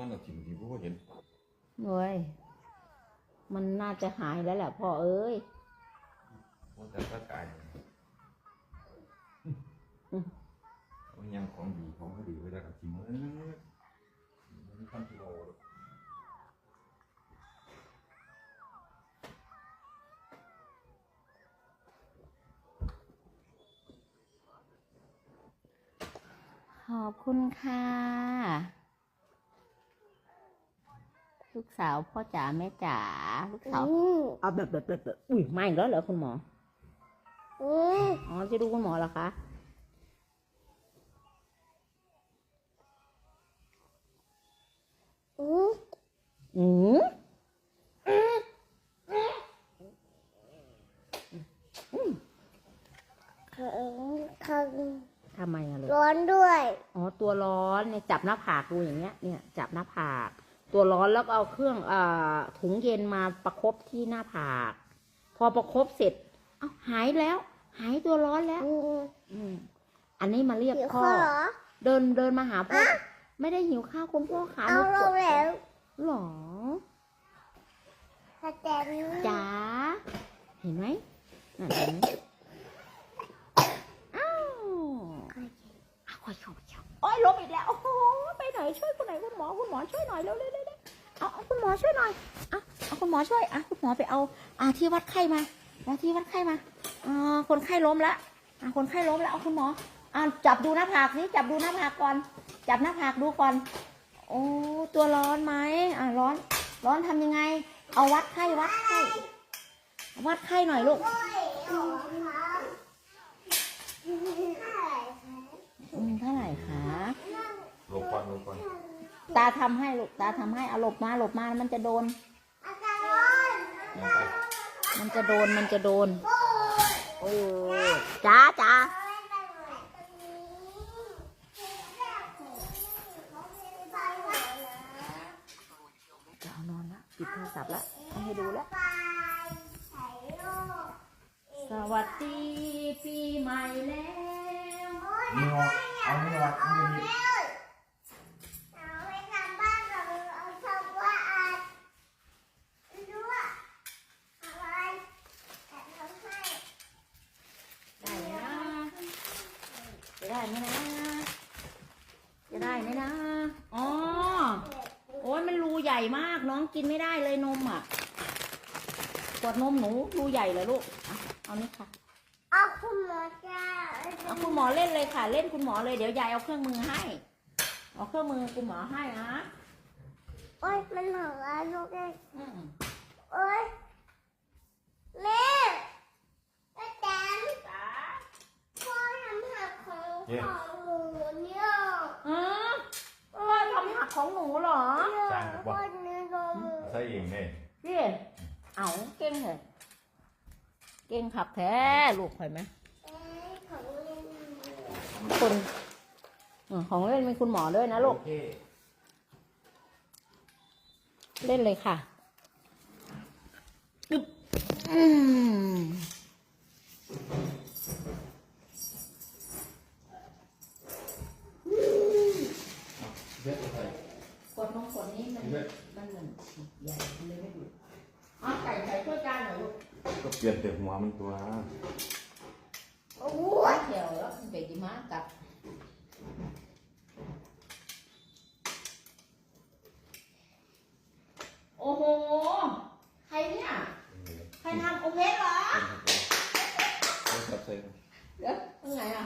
มันเอาถิ่มที่ผู้เห็นเว้ยมันน่าจะหายแล้วแหละพ่อเอ้ยว่าแต่ก็กายมันยังของดีของเขาดีไว้แล้วกับถิ่มมันมันพันกิโลขอบคุณค่ะ ลูกสาวพ่อจ๋าแม่จ๋าลูกสาวเอาแบบแบบแบบแบบอุ้ยไม่แล้วเหรอคุณหมออืมอ๋อจะดูคุณหมอเหรอคะอืมอืมขังขังทำไมอะเลยร้อนด้วย อ๋อ ตัวร้อนเนี่ยจับหน้าผากดูอย่างเงี้ย เนี่ย จับหน้าผาก ตัวร้อนแล้วก็เอาเครื่องอ่าถุงเย็นมาประคบที่หน้าผาก พอประคบเสร็จ เอ้าหายแล้ว หายตัวร้อนแล้วอืมอืมอันนี้มาเรียกหิวพ่อข้าวเหรอเดินเดินมาหาพ่อไม่ได้หิวข้าวคุณพ่อขาเอาหนูลปวงดแล้วหรอสแตนจ๋าเห็นไหมนั่นเห็นไหมอ้าวอ้าวคอยเข้าไปเข้าโอ้ยลบอีกแล้ว หนคุณหมอคุณหมอช่วยหน่อยเร็วเร็วเร็วเร็วเอาเอาคุณหมอช่วยหน่อยอะเอาคุณหมอช่วยอะคุณหมอไปเอาอ่าที่วัดไข้มาเอาที่วัดไข้มาอ่าคนไข้ล้มแล้วอ่าคนไข้ล้มแล้วเอาคุณหมออ่าจับดูหน้าผากสิจับดูหน้าผากก่อน จับหน้าผากดูก่อนโอ้ตัวร้อนไหมอ่าร้อน ร้อนทำยังไง เอาวัดไข้วัดไข้วัดไข้หน่อยลูกอืมเท่าไหร่คะลงควันลงควัน ตาทำให้ลูกตาทำให้เอาหลบมาหลบมามันจะโดน มันจะโดนมันจะโดน โอ้จ้าจ้าจะเอานอนละปิดโทรศัพท์ละไม่ให้ดูละสวัสดีปีใหม่แล้วนี่เอาเอานี่วัดนี่นี่ได้ไหมนะจะ ได้ไหมนะ จะได้ไหมนะ อ๋อ โอ้ยมันรูใหญ่มากน้องกินไม่ได้เลยนมอะขวดนมหนูรูใหญ่เหรอลูกอะเอานี่ค่ะ เอาคุณหมอจ้าเอาคุณหมอเล่นเลยค่ะ เล่นคุณหมอเลยเดี๋ยวยายเอาเครื่องมือให้ เอาเครื่องมือคุณหมอให้นะ โอ๊ยมันหัวลูกเองอืมโอ๊ยแม่แม่แตน จ้า พ่อทำหัก ของของหนูเนี่ยอ๋อว่าทำหักของหนูเหรอพ่อเนื้อนมใส่เองเนี่ยพี่เอาเก่งเหรอเก่งขับแท้ลูกเห็นไหม เอ้ยของเล่นคนเออของเล่นเป็นคุณหมอด้วยนะลูก โอเคเล่นเลยค่ะอึ๊บอืม ขวดนมขวดนี้มันมันเหมือนฉีดใหญ่เลยไม่ดูอ๋อไก่ใส่ช่วยจานหน่อยลูกก็เปลี่ยนแต่หัวมันตัว โอ้ไว้ยเดี๋ยวแล้วมันไปดีมากับโอ้โห ใครเนี่ย ใครทำโอเคเหรอ ใส่ใส่เดี๋ยวยังไงอะ